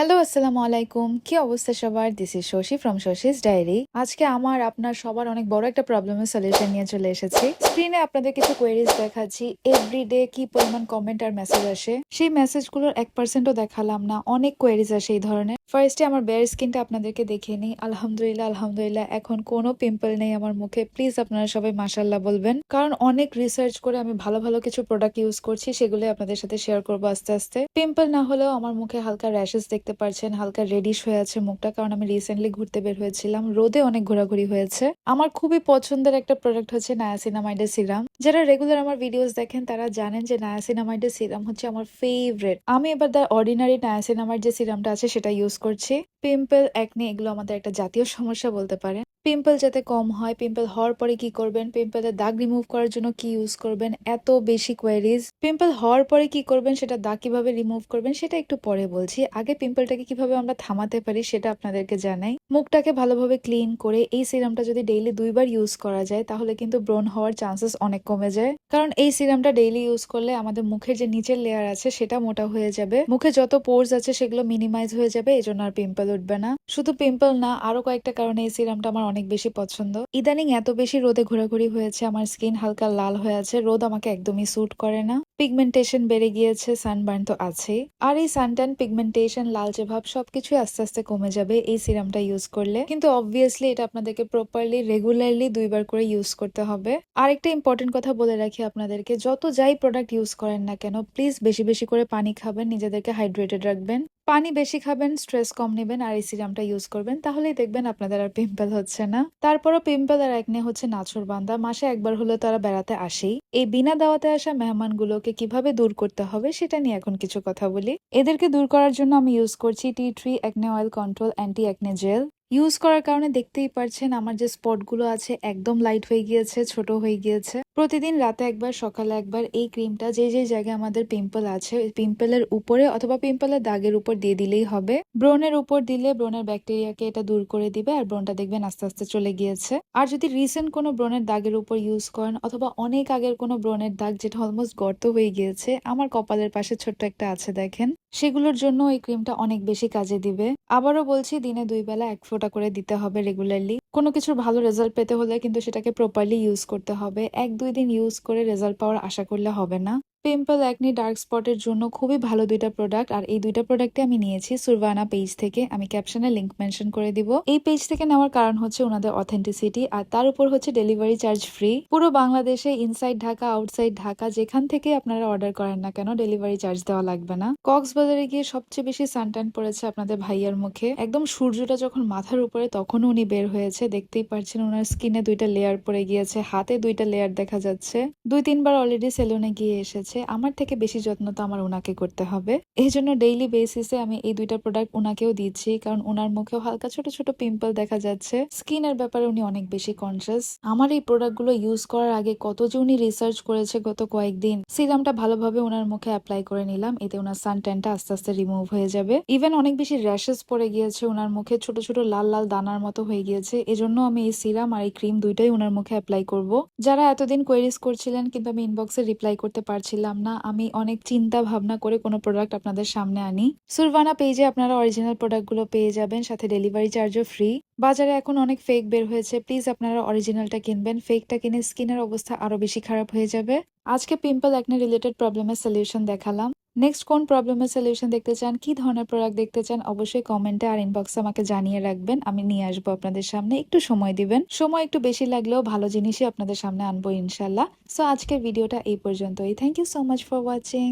Hello, আসসালামু আলাইকুম। কি অবস্থা সবার? This is Shashi from Shashi's diary. আজকে আমার, আপনার সবার অনেক বড় একটা প্রবলেমের সলিউশন নিয়ে চলে এসেছি। স্ক্রিনে আপনাদের কিছু কোয়েরিজ দেখাচ্ছি। এভরিডে কি পরিমাণ কমেন্ট আর মেসেজ আসে? সেই মেসেজগুলোর এক পার্সেন্টও দেখালাম না। অনেক কোয়েরিজ আসে এই ধরনের। ফার্স্টে আমার বেয়ার স্কিনটা আপনাদেরকে দেখিয়ে নিই। আলহামদুলিল্লাহ আলহামদুলিল্লাহ, এখন কোনো পিম্পল নেই আমার মুখে। প্লিজ আপনারা সবাই মাসাল্লাহ বলবেন। কারণ অনেক রিসার্চ করে আমি ভালো ভালো কিছু প্রোডাক্ট ইউজ করছি সেগুলো আপনাদের সাথে শেয়ার করব আস্তে আস্তে। পিম্পল না হলেও আমার মুখে হালকা র্যাশেস দেখতে পারছেন, হালকা রেডিশ হয়ে আছে মুখটা, কারণ আমি রিসেন্টলি ঘুরতে বের হয়েছিলাম। রোদে অনেক ঘোরাঘুরি হয়েছে। আমার খুবই পছন্দের একটা প্রোডাক্ট হচ্ছে নায়াসিনামাইডের সিরাম যারা রেগুলার আমার ভিডিওস দেখেন, তারা জানেন যে নায়াসিনামাইডের সিরাম হচ্ছে আমার ফেভারেট আমি এবার দ্য অর্ডিনারি নায়াসিনামাইড যে সিরামটা আছে, সেটা ইউজ করছি। পিম্পল একনি এগুলো আমাদের একটা জাতীয় সমস্যা বলতে পারেন। পিম্পল যাতে কম হয় পিম্পল হওয়ার পরে কি করবেন? পিম্পলের দাগ রিমুভ করার জন্য কি ইউজ করবেন? এত বেশি কোয়ারিজ পিম্পল হওয়ার পরে কি করবেন? সেটা দাগ কীভাবে রিমুভ করবেন? সেটা একটু পরে বলছি। আগে পিম্পলটাকে কীভাবে আমরা থামাতে পারি সেটা আপনাদেরকে জানাই। মুখটাকে ভালোভাবে ক্লিন করে এই সিরামটা যদি ডেইলি দুইবার ইউজ করা যায়, তাহলে কিন্তু ব্রন হওয়ার চান্সেস অনেক কমে যায়। কারণ এই সিরামটা ডেইলি ইউজ করলে আমাদের মুখের যে নিচের লেয়ার আছে, সেটা মোটা হয়ে যাবে। মুখে যত পোর্স আছে, সেগুলো মিনিমাইজ হয়ে যাবে এই জন্য আর পিম্পল উঠবে না। শুধু পিম্পল না, আরও কয়েকটা কারণে এই সিরামটা আমার অনেক বেশি পছন্দ। ইদানিং এত বেশি রোদে ঘোরাঘুরি হয়েছে, আমার স্কিন হালকা লাল হয়ে আছে, রোদ আমাকে একদমই স্যুট করে না। পিগমেন্টেশন বেড়ে গিয়েছে সানবার্ন তো আছেই। আর এই সানট্যান পিগমেন্টেশন লালচে ভাব সবকিছু আস্তে আস্তে কমে যাবে এই সিরামটা ইউজ করলে। কিন্তু অবভিয়াসলি এটা আপনাদেরকে প্রপারলি রেগুলারলি দুইবার করে ইউজ করতে হবে। আরেকটা ইম্পর্টেন্ট কথা বলে রাখি আপনাদেরকে, যত যাই প্রোডাক্ট ইউজ করেন না কেন প্লিজ বেশি বেশি করে পানি খাবেন, নিজেদেরকে হাইড্রেটেড রাখবেন। পানি বেশি খাবেন স্ট্রেস কম নেবেন আর এই সিরামটা ইউজ করবেন, তাহলেই দেখবেন আপনাদের আর পিম্পল হচ্ছে না। তারপরও পিম্পল আর একনে হচ্ছে নাছর বান্দা, মাসে একবার হলেও তারা বেড়াতে আসেই। এই বিনা দাওয়াতে আসা মেহমানগুলোকে কীভাবে দূর করতে হবে সেটা নিয়ে এখন কিছু কথা বলি। এদেরকে দূর করার জন্য আমি ইউজ করছি tea tree acne oil control anti acne gel use করার কারণে দেখতেই পারছেন আমার যে স্পটগুলো আছে একদম লাইট হয়ে গিয়েছে, ছোট হয়ে গিয়েছে। প্রতিদিন রাতে একবার, সকালে একবার এই ক্রিমটা যে যে জায়গায় আমাদের পিম্পল আছে পিম্পলের উপরে অথবা পিম্পলের দাগের উপর দিয়ে দিলেই হবে। ব্রনের উপর দিলে ব্রনের ব্যাকটেরিয়াকে এটা দূর করে দিবে আর ব্রনটা দেখবেন আস্তে আস্তে চলে গিয়েছে। আর যদি রিসেন্ট কোনো ব্রনের দাগের উপর ইউজ করেন অথবা অনেক আগের কোনো ব্রনের দাগ যেটা অলমোস্ট গর্ত হয়ে গিয়েছে, আমার কপালের পাশে ছোট্ট একটা আছে দেখেন, সেগুলোর জন্য এই ক্রিমটা অনেক বেশি কাজে দিবে। আবারও বলছি, দিনে দুই বেলা এক ফোঁটা করে দিতে হবে রেগুলারলি কোনো কিছুর ভালো রেজাল্ট পেতে হলে কিন্তু সেটাকে প্রপারলি ইউজ করতে হবে। এক দুই দিন ইউজ করে রেজাল্ট পাওয়ার আশা করলে হবে না। পিম্পল একনি ডার্ক স্পটের জন্য খুবই ভালো দুইটা প্রোডাক্ট আর এই দুইটা প্রোডাক্টে আমি নিয়েছি সুরভানা পেজ থেকে। আমি ক্যাপশনে লিঙ্ক মেনশন করে দিব। এই পেজ থেকে নেওয়ার কারণ হচ্ছে ওনাদের অথেন্টিসিটি আর তার উপর হচ্ছে ডেলিভারি চার্জ ফ্রি পুরো বাংলাদেশে ইনসাইড ঢাকা আউটসাইড ঢাকা, যেখান থেকে আপনারা অর্ডার করেন না কেন ডেলিভারি চার্জ দেওয়া লাগবে না। কক্সবাজারে গিয়ে সবচেয়ে বেশি সানটান পড়েছে আপনাদের ভাইয়ার মুখে। একদম সূর্যটা যখন মাথার উপরে তখনও উনি বের হয়েছে। দেখতেই পারছেন ওনার স্কিনে দুইটা লেয়ার পড়ে গিয়েছে, হাতে দুইটা লেয়ার দেখা যাচ্ছে। দুই তিনবার অলরেডি সেলুনে গিয়ে এসেছে। আমার থেকে বেশি যত্ন তো আমার ওনাকে করতে হবে। এই জন্য ডেইলি বেসিসে আমি এই দুইটা প্রোডাক্ট ওনাকেও দিচ্ছি, কারণ ওনার মুখেও হালকা ছোট ছোট পিম্পল দেখা যাচ্ছে। স্কিনের ব্যাপারে উনি অনেক বেশি কনসিয়াস আমার এই প্রোডাক্টগুলো ইউজ করার আগে কত যে উনি রিসার্চ করেছে গত কয়েকদিন সিরামটা ভালোভাবে ওনার মুখে অ্যাপ্লাই করে নিলাম, এতে ওনার সান ট্যানটা আস্তে আস্তে রিমুভ হয়ে যাবে। ইভেন অনেক বেশি র্যাশেস পড়ে গিয়েছে ওনার মুখে ছোট ছোট লাল লাল দানার মতো হয়ে গিয়েছে, এজন্য আমি এই সিরাম আর এই ক্রিম দুইটাই ওনার মুখে অ্যাপ্লাই করব। যারা এতদিন কোয়েরিজ করছিলেন, কিন্তু আমি ইনবক্সে রিপ্লাই করতে পারছিলাম না, আমি অনেক চিন্তা ভাবনা করে কোনো প্রোডাক্ট আপনাদের সামনে আনি। সুরভানা পেজে আপনারা অরিজিনাল প্রোডাক্টগুলো পেয়ে যাবেন, সাথে ডেলিভারি চার্জও ফ্রি বাজারে এখন অনেক ফেক বের হয়েছে প্লিজ আপনারা অরিজিনালটা কিনবেন। ফেকটা কিনে স্কিনের অবস্থা আরও বেশি খারাপ হয়ে যাবে। আজকে পিম্পল একনে রিলেটেড প্রবলেমের সলিউশন দেখালাম। নেক্সট কোন প্রবলেমের সলিউশন দেখতে চান? কি ধরনের প্রোডাক্ট দেখতে চান? অবশ্যই কমেন্টে আর ইনবক্সে আমাকে জানিয়ে রাখবেন। আমি নিয়ে আসব আপনাদের সামনে। একটু সময় দিবেন। সময় একটু বেশি লাগলেও ভালো জিনিসই আপনাদের সামনে আনব ইনশাল্লাহ সো আজকের ভিডিওটা এই পর্যন্তই। Thank you so much for watching